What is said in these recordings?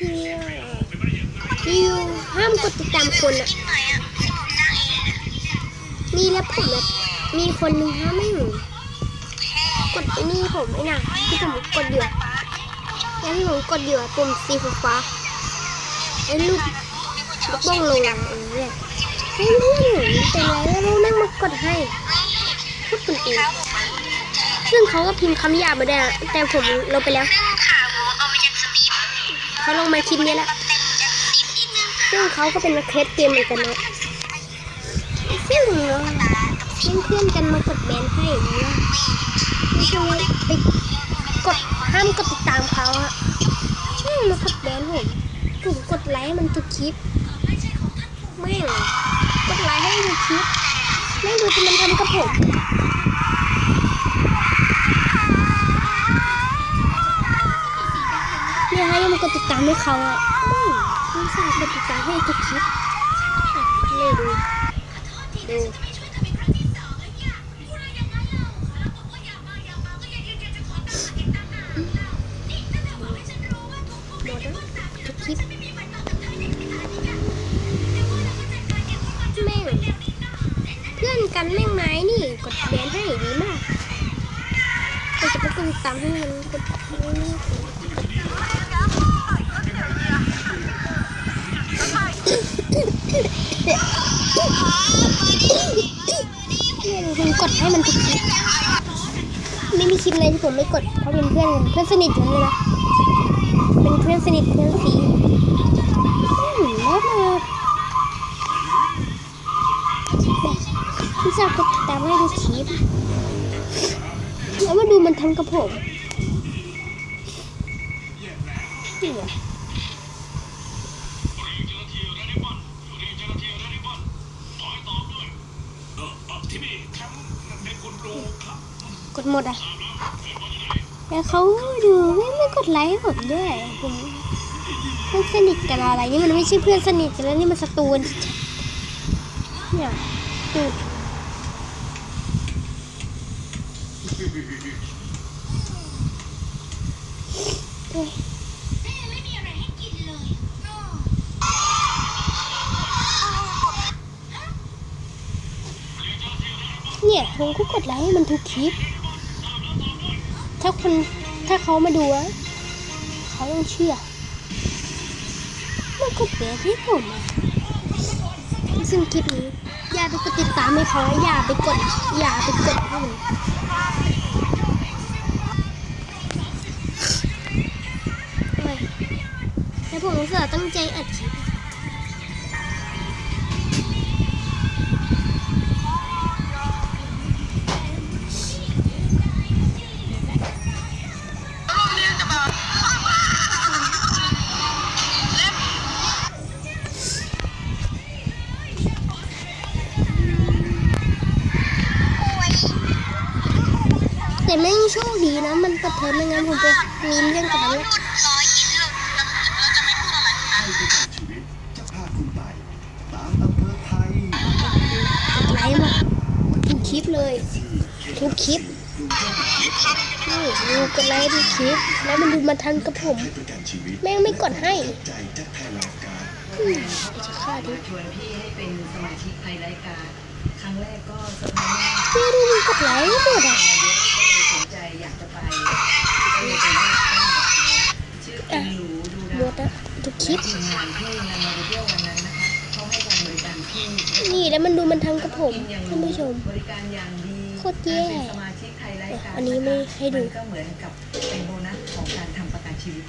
ที่ที่ห้ามกดติดตามคนอะไหนอะที่ผมเนี่ยนี่แล้วผมแบบมีคนหนึ่งฮะไม่งกดไอ้นี่ผมไอ้น่ะที่ผมกดอยู่อะแล้วที่ผมกดอยู่อปุ่มสีฟ้าไอ้ลูกลูกบ้องลงอะเออเนี่ยเฮ้ยเพื่อนหนูเป็นไรแล้วแม่งมากดให้พูดคนอื่นซึ่งเขาก็พิมพ์คำหยาบมาได้อะแต่ผมลงไปแล้ว เขาลงมาคลิปนี้แล้วซึ่งเขาก็เป็นนักเทสเกมเหมือนกันนะซึ่งเพื่อนๆกันมากดแบนให้อย่างนี้ว่าไม่ใช่ไปกดห้ามกดติดตามเขาอะแม่งมากดแบนผมถูกกดไลค์มันทุกคลิปแม่งกดไลค์ให้ทุกคลิปแม่งดูที่มันทำกับผม เนี่ยให้มันกดติดตามให้เขาอะแม่งมันสั่งกดติดตามให้ทุกคลิปอะนี่ดูดูดแล้วทุกคลิปแม่งเพื่อนกันแม่งไม้นี่กดแบนให้ดีมากเราจะไปกดติดตามให้มันกดนี่ ผมกดให้มันทุกคลิปไม่มีคลิปเลยที่ผมไม่กดเพราะเป็นเพื่อนเพื่อนสนิทกันเลยนะเป็นเพื่อนสนิทเพื่อนสีอืมแล้วมาพี่สาวกดติดตามให้ดูคลิปแล้วมาดูมันทำกับผม นี่ไงกดหมดอะแล้วเขาดูไม่ไม่กดไลค์ผมด้วยผมเพื่อนสนิทกันอะไรนี่มันไม่ใช่เพื่อนสนิทกันแล้วนี่มันศัตรูกันเนี่ยดูเเนี่ยผมก็กดไลค์ให้มันทุกคลิป ถ้าคนถ้าเขามาดูอะเขาต้องเชื่อมันกดเบสให้ผมอะซึ่งคลิปนี้ อย่าไปกดติดตามให้เขาอย่าไปกด อย่าไปกดให้มันไม่แล้วผมรู้สึกตั้งใจอัดคลิป แต่แม่โชคดีนะ มันเปิดเทอมไม่งั้นผมไปมีเรื่องกับมันแล้วเราจะไม่พูดอะไรกันชีวิตจะพาคุณไปตามอำเภอไทยกดไลค์มาทุกคลิปเลย ทุกคลิปนี่ดูกดไลค์ทุกคลิป แล้วมันดูมาทันกับผม แม่งไม่กดให้จะฆ่าดิชวนพี่ให้เป็นสมาชิกในรายการครั้งแรกก็เซอร์ไพรส์มากเนี่ยดูมันกดไลค์หมดอะ ดูมันทำกับผมกินอย่างท่านผู้ชมบริการอย่างดีโคตรแย่การเป็นสมาชิกไทยรายการอันนี้ไม่ให้ดูมันก็เหมือนกับเป็นโบนัสของการทำประกันชีวิต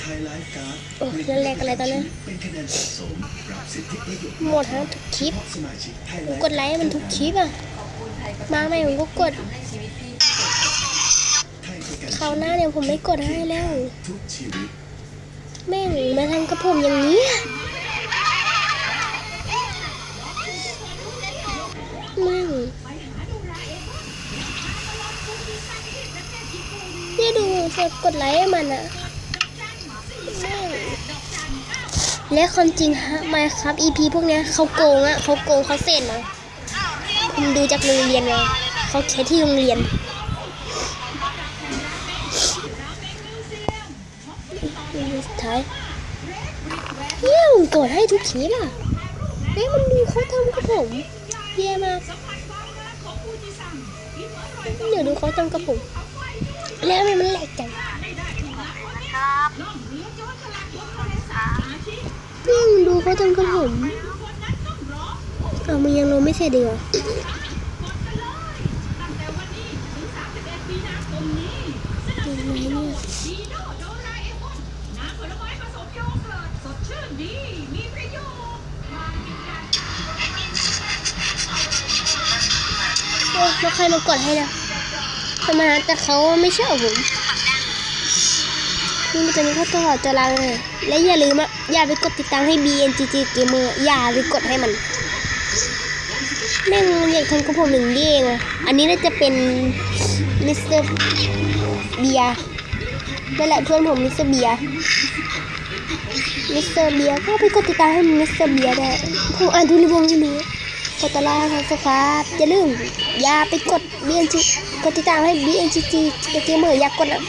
ไทยไลฟ์การ์ดโอ้นั่นแรกอะไรตอนนั้นเป็นคะแนนสะสมรับสิทธิประโยชน์หมดฮะทุกคลิปเพราะสมาชิกไทยผมไลฟ์กดไลค์ให้มันทุกคลิปอะ มาใหม่ผมก็กดทำให้ชีวิตพี่ไทยประกันคราวหน้าเนี่ยผมไม่กดให้แล้วทุกชีวิตแม่งมาทำกับผมอย่างนี้ เนี่ดูกดกดไลค์ให้มันอะและความจริงฮะมาครับ EP พวกเนี้ยเขาโกงอะเขาโกงเขาเสร็จนะผมดูจากโรงเรียนมาเขาแค่ที่โรงเรียน สุดท้ายเนี่ยมกดให้ทุกคลิปอะเฮ้ยมันดูเขาทำกับผมแย่มากเดี๋ยวดูเขาทำกับผม แล้วทำไมมันแหลกจังครับนี่มึงดูเขาทำกับผมเอามันยังลงไม่เสร็จดีกว่ายังไงเนี่ยโอ้แล้วใครมากดให้นะ ใครมาแต่เขาไม่เชื่อผมนี่มันจะมีข้อต่อจรังเลย และอย่าลืมอะอย่าไปกดติดตามให้ BNGG Gamer อย่าไปกดให้มันแม่งอยากทำกับผมหนึ่งเด้งอะอันนี้น่าจะเป็นมิสเตอร์เบียร์นั่นแหละเพื่อนผมมิสเตอร์เบียร์มิสเตอร์เบียร์ก็ไปกดติดตามให้มิสเตอร์เบียร์ได้ผมอ่านทุกรีวิวที่รู้กดตารางทางสครับอย่าลืมอย่าไปกด BNG กดติ ตามให้ BNGG Gamer อย่ากดอะ